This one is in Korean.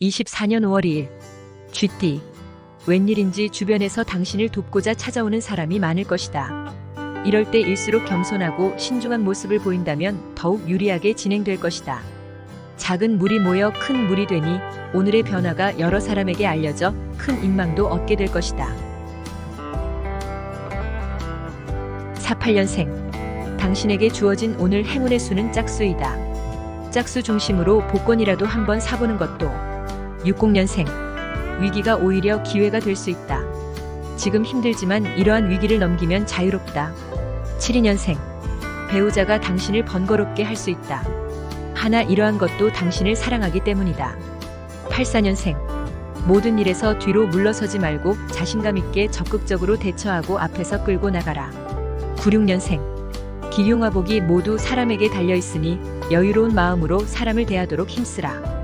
24년 5월 2일 쥐띠 웬일인지 주변에서 당신을 돕고자 찾아오는 사람이 많을 것이다. 이럴 때일수록 겸손하고 신중한 모습을 보인다면 더욱 유리하게 진행될 것이다. 작은 물이 모여 큰 물이 되니 오늘의 변화가 여러 사람에게 알려져 큰 인망도 얻게 될 것이다. 48년생 당신에게 주어진 오늘 행운의 수는 짝수이다. 짝수 중심으로 복권이라도 한번 사보는 것도 60년생 위기가 오히려 기회가 될 수 있다. 지금 힘들지만 이러한 위기를 넘기면 자유롭다. 72년생 배우자가 당신을 번거롭게 할 수 있다. 하나 이러한 것도 당신을 사랑하기 때문이다. 84년생 모든 일에서 뒤로 물러서지 말고 자신감 있게 적극적으로 대처하고 앞에서 끌고 나가라. 96년생 기흉화복이 모두 사람에게 달려 있으니 여유로운 마음으로 사람을 대하도록 힘쓰라.